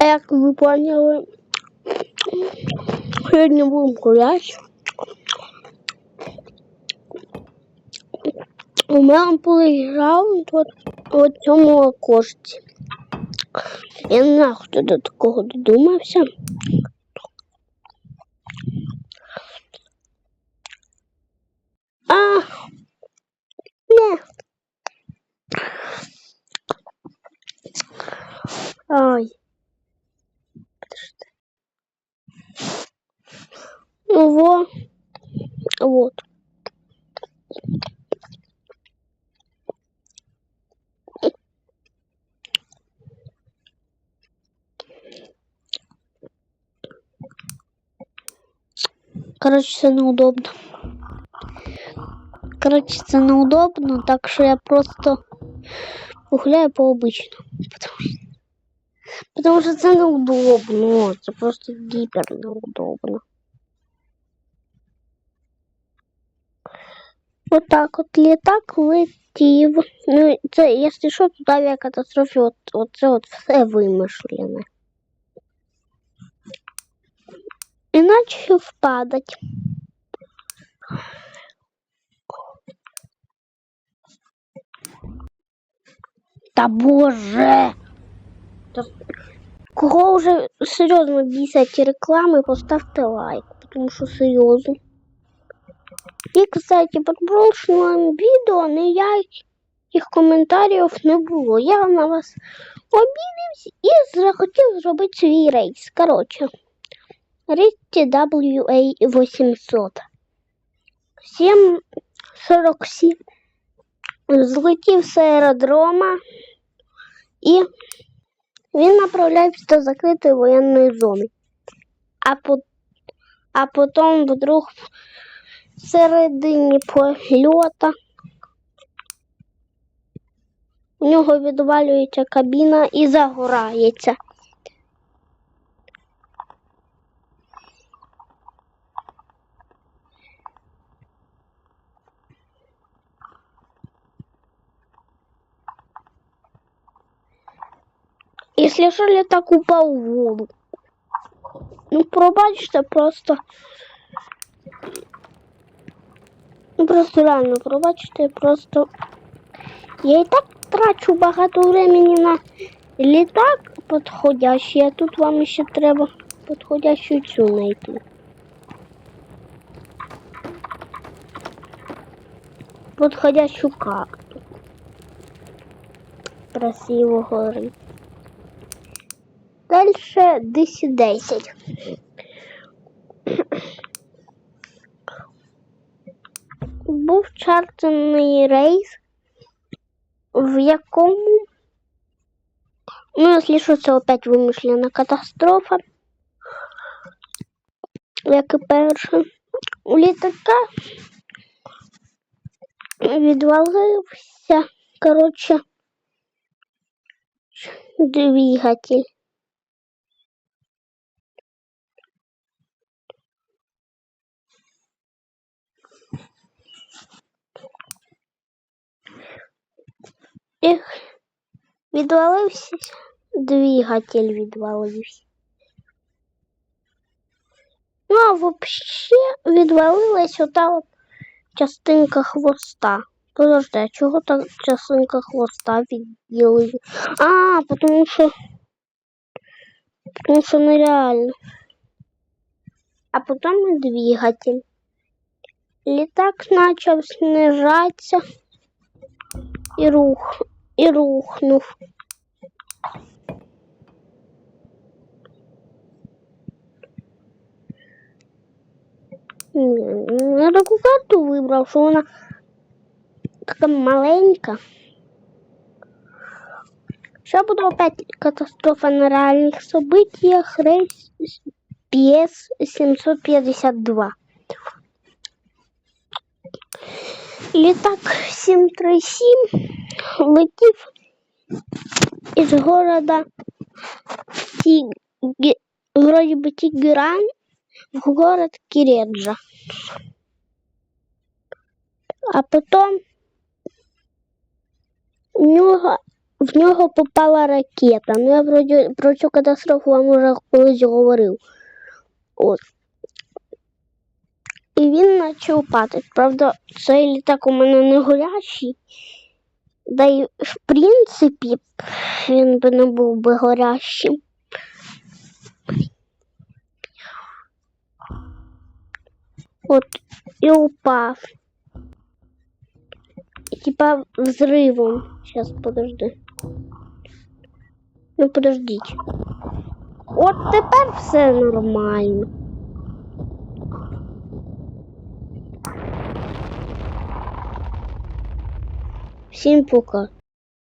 Як ви поняли, сьогодні будемо гуляти. У мене були раунд от, от цьому окошці. Я не знаю, хто до такого додумався. А, не. Ай. Подожди. Ну во. Вот. Короче, це неудобно. Короче, це неудобно, так що я просто гуляю по обичному. Потому, потому що це неудобно. Це просто гіпер неудобно. Вот так от літак летів. Ну, це, якщо що, тут авіакатастрофі, от, от це от все вимишлене. Іначе впадать. Та боже! Та Кого вже серйозно бісять реклами, поставте лайк, тому що серйозно. І, кстати, під прошлым відео ніяких коментарів не було. Я на вас обідався і захотів зробити свій рейс. Коротше, рейс WA800. 747 злетів з аеродрома і він направляється до закритої воєнної зони. А, по, а потім вдруг всередині польота у нього відвалюється кабіна і загорається. Якщо що, літак упав в воду. Ну, пробачте, просто. Ну, просто реально, пробачте, просто. Я і так трачу багато времени на літак підходящий, а тут вам ще треба підходящу цю знайти. Подходящу карту. Красиво горить. Дальше 10-10. Був чартерний рейс, в якому, ну, якщо що, це опять вимишлена катастрофа, як і перша. У літака відвалився, коротше, двигатель. Відвалився, двигатель відвалився. Ну, а вообще відвалилась ота от частинка хвоста. Подожди, а чого так частинка хвоста відділили? А, потому що потому що нереально. А потом и двигатель. Літак начав снижатися і рух, і рухнув. Я таку карту вибрав, що вона така маленька. Ще буде опять катастрофа на реальних событиях рейс PS 752. Літак 737 летів із города Тіг... вроде бы Тігран в город Киреджа. А потом нього, в нього попала ракета. Ну, я вроді про цю катастрофу вам уже колись говорив. От. І він почав падати. Правда, цей літак у мене не горячий. Да й в принципі він би не був би горящим. От і упав. Типа взрывом. Сейчас, подожди. Ну, подождіть. От тепер все нормально. Всім пока.